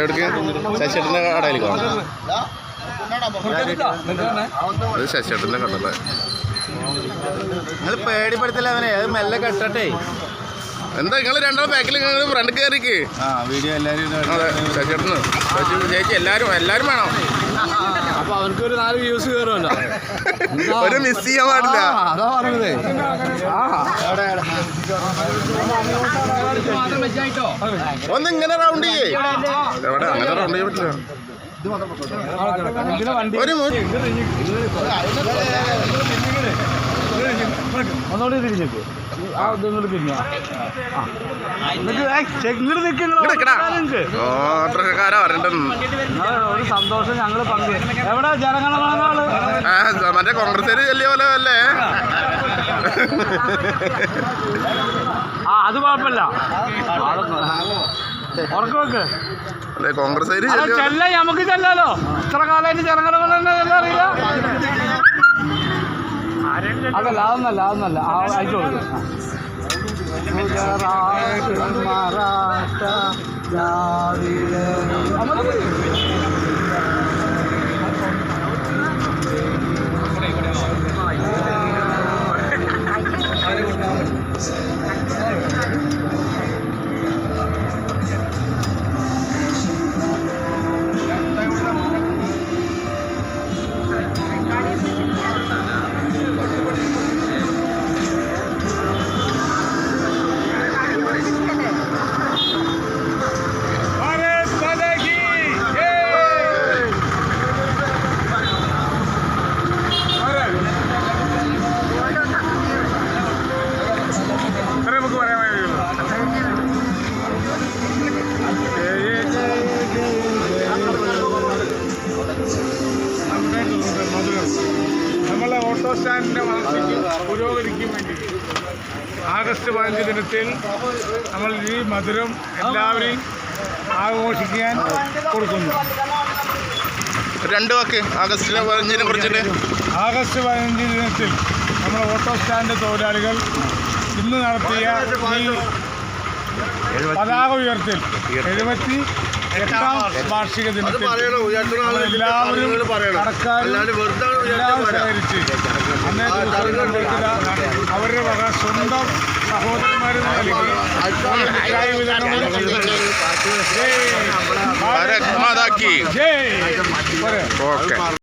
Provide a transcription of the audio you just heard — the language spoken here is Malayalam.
എവിടേക്ക്? ശശിയേട്ടന്റെ കടയിലേക്ക് ഇത് ശശിയേട്ടന്റെ കടല്ലേ? നിങ്ങൾ പേടിപ്പെടുത്തില്ല അവനെ. അത് മെല്ലെ കെട്ടട്ടെ. എന്താ നിങ്ങൾ രണ്ടാളും ബാക്കിൽ നിങ്ങൾ ഫ്രണ്ട് കയറിക്ക് ആ വീഡിയോ എല്ലാവരും ശശി ചേച്ചി എല്ലാവരും എല്ലാവരും വേണം. അപ്പൊ അവർക്ക് ഒരു നാല് വ്യൂസ് കയറുമല്ലോ ഒരു മിസ് ചെയ്യാൻ പാടില്ല. അതാ പറഞ്ഞത്. ഒന്ന് ഇങ്ങനെ റൗണ്ട് ചെയ്യേ. എവിടെ? അങ്ങനെ റൗണ്ട് ചെയ്യാൻ പറ്റില്ല. ഒരു ഒന്നുകൂടി തിരിഞ്ഞേക്ക് ആ ഇങ്ങോട്ട് തിരിഞ്ഞോ ഒരു സന്തോഷം ഞങ്ങൾ പങ്കു. എവിടെ മറ്റേ കോൺഗ്രസ് ചെല്ലിയ പോലെ അല്ലേ? ആ അത് കുഴപ്പമില്ല. ഉറക്കം വെക്ക്. കോൺഗ്രസ് ചെല്ലാം നമുക്ക് ചെല്ലാലോ. ഇത്ര കാലം ജനഗണന അതല്ല അതൊന്നല്ല അതൊന്നല്ല. അയച്ചു കൊടുക്കും. സ്റ്റാൻഡിന്റെ വളർച്ചയ്ക്ക് പുരോഗതിക്കും വേണ്ടി ആഗസ്റ്റ് പതിനഞ്ച് ദിനത്തിൽ നമ്മൾ ഈ മധുരം എല്ലാവരെയും ആഘോഷിക്കാൻ കൊടുക്കുന്നു. രണ്ട് വാക്ക് ആഗസ്റ്റിലെ പതിനഞ്ചിനെ കുറിച്ചിട്ട്. ആഗസ്റ്റ് പതിനഞ്ച് ദിനത്തിൽ നമ്മൾ ഓട്ടോ സ്റ്റാൻഡ് തൊഴിലാളികൾ ഇന്ന് നടത്തിയ ഈ പതാക ഉയർത്തൽ എഴുപത്തി എട്ടാം വാർഷിക ദിനത്തിൽ എല്ലാവരും കടക്കാരും എല്ലാവരും സഹകരിച്ച് അന്നേ ദിവസം അവരുടെ വക സ്വന്തം സഹോദരന്മാരും നൽകി മിഠായി ചെയ്തു. ഓക്കെ